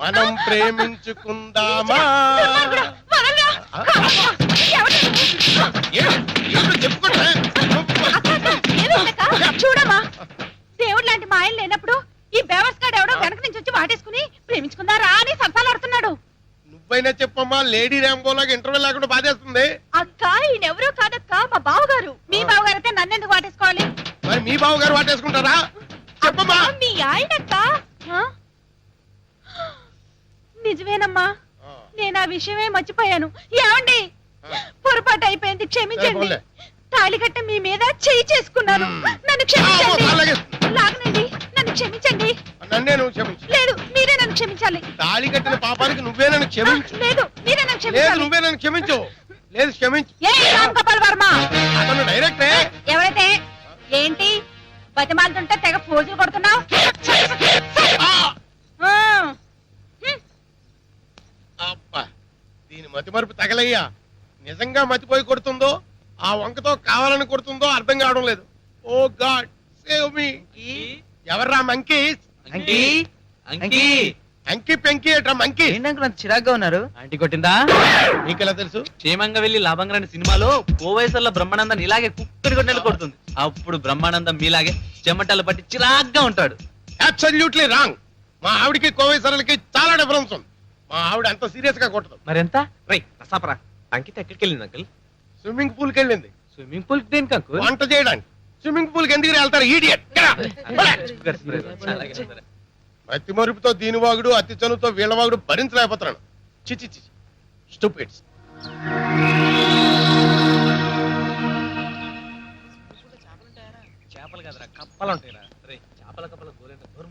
మనం ప్రేమించుకుందామా. చూడమ్మా. దేవుడు లాంటి మా ఆయన లేనప్పుడు ఈ బేవర్స్ గాడు ఎవడో వెనక నుంచి వచ్చి వాటేసుకుని ప్రేమించుకుందారా అని సంతాలాడుతున్నాడు నువ్వైనా చెప్పమ్మా లేడీ ర్యాంబోలాగా ఇంటర్వ్యూ లేకుండా బాధేస్తుంది. అక్క ఈయనెవరో కాదక్క మా బావగారు. మీ బావగారు అయితే నన్నెందుకు వాటేసుకోవాలి? మరి మీ బావ గారు వాటేసుకుంటారా? చెప్పమ్మా. మీ ఆయనక్క? నిజమేనమ్మా. నేను ఆ విషయమే మర్చిపోయాను. ఏమండి. పొరపాటు అయిపోయింది క్షమించండి. పోన్లే. తాళి కట్ట మీ మీద చేయి చేసుకున్నాను. నన్ను ఆ, క్షమించండి అలాగే. లాగనండి. నన్ను క్షమించండి. నన్నే నువ్వు క్షమించు. లేదు మీరే నన్ను క్షమించాలి. తాళి కట్టిన పాపానికి నువ్వే నన్ను క్షమించు. లేదు మీరే నన్ను లేదు క్షమించాలి. నువ్వే నన్ను క్షమించు. లేదు క్షమించు. ఏ రామ్ గోపాల్ వర్మ. అతను డైరెక్టే దీని మతి మరుపు తగలయ్యా. నిజంగా మతిపోయి కొడుతుందో ఆ వంకతో కావాలని కొడుతుందో అర్థం కావడం లేదు. Oh god save me. ఎవర్రా మంకీ? అంకి. అంకి. అంకి పెంకి ఏట్రా మంకీ? అంత చిరాగ్గా ఉన్నారు? ఆంటీ కొట్టిందా? నీకెలా తెలుసు? క్షేమంగా వెళ్ళి లాభంగా రాని సినిమాలో కోవైసర్ల బ్రహ్మానందం ఇలాగే కుక్కడి కొట్టేలు కొడుతుంది. అప్పుడు బ్రహ్మానందం మీలాగే చెమటలు పట్టి చిరాగ్గా ఉంటాడు. అబ్సల్యూట్లీ రాంగ్ మా ఆవిడకి కోవై సరళకి చాలా డిఫరెన్స్ ఉంది. మా ఆవిడ అంత సీరియస్గా కొట్టదు. మరెంత? రై రసాపరా అంకిత ఎక్కడికి వెళ్ళింది అంకుల్? స్విమ్మింగ్ పూల్కి వెళ్ళింది. స్విమ్మింగ్ పూల్ దేనికి అంకుల్? వంట చేయడానికి. స్విమ్మింగ్ పూల్కి ఎందుకు వెళ్తారు? ఈడియట్ మతి మరుపుతో దీని వాగుడు అతి చనువుతో వీళ్ళ వాగుడు భరించలేకపోతున్నాను చిచి చిచి స్టూపిడ్స్ చేపలు కదరా కప్పలు ఉంటాయిరా. రే చేపల కప్పల గోలేంట దూరం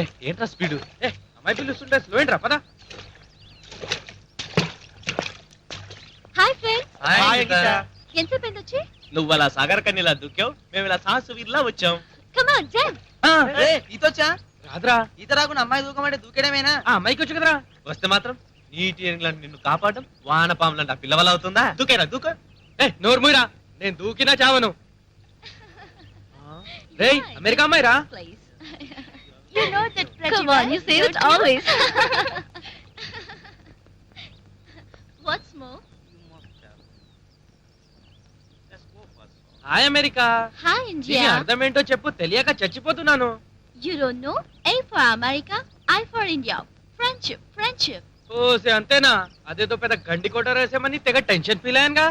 ఏ ఏంట్రా స్పీడ్? ఏ అమ్మాయి పిలుస్తుంటే స్లో ఏంట్రా పద. హాయ్ ఫ్రెండ్స్ హాయ్ ఎంతసేపు అయింది వచ్చి? నువ్వు అలా సాగర్ కన్నీలా దూకావు? మేము ఇలా సాహసు వీరిలా వచ్చాం కమ్ ఆన్ జంప్ ఈతొచ్చా రాదురా. ఈత రాకుండా అమ్మాయి దూకమంటే దూకేయడమేనా? ఆ అమ్మాయికి వచ్చు కదరా. వస్తే మాత్రం నీటి ఏనుగులాంటి నిన్ను కాపాడడం వాన పాములంట పిల్లవల అవుతుందా? దూకేరా దూక. ఏ నోరు మూయరా. నేను దూకినా చావను. రేయ్ అమెరికా అమ్మాయి రా please. You know that Come on, you say it always. What's more? Hi America Hi, దీని India. అర్థం ఏంటో చెప్పు తెలియక చచ్చిపోతున్నాను You don't know? A for America, I for India. Friendship, friendship. ఓసే అంతేనా అదేదో పెద్ద గండి కొట్ట రాసామని తెగ టెన్షన్ ఫీల్ అయ్యానుగా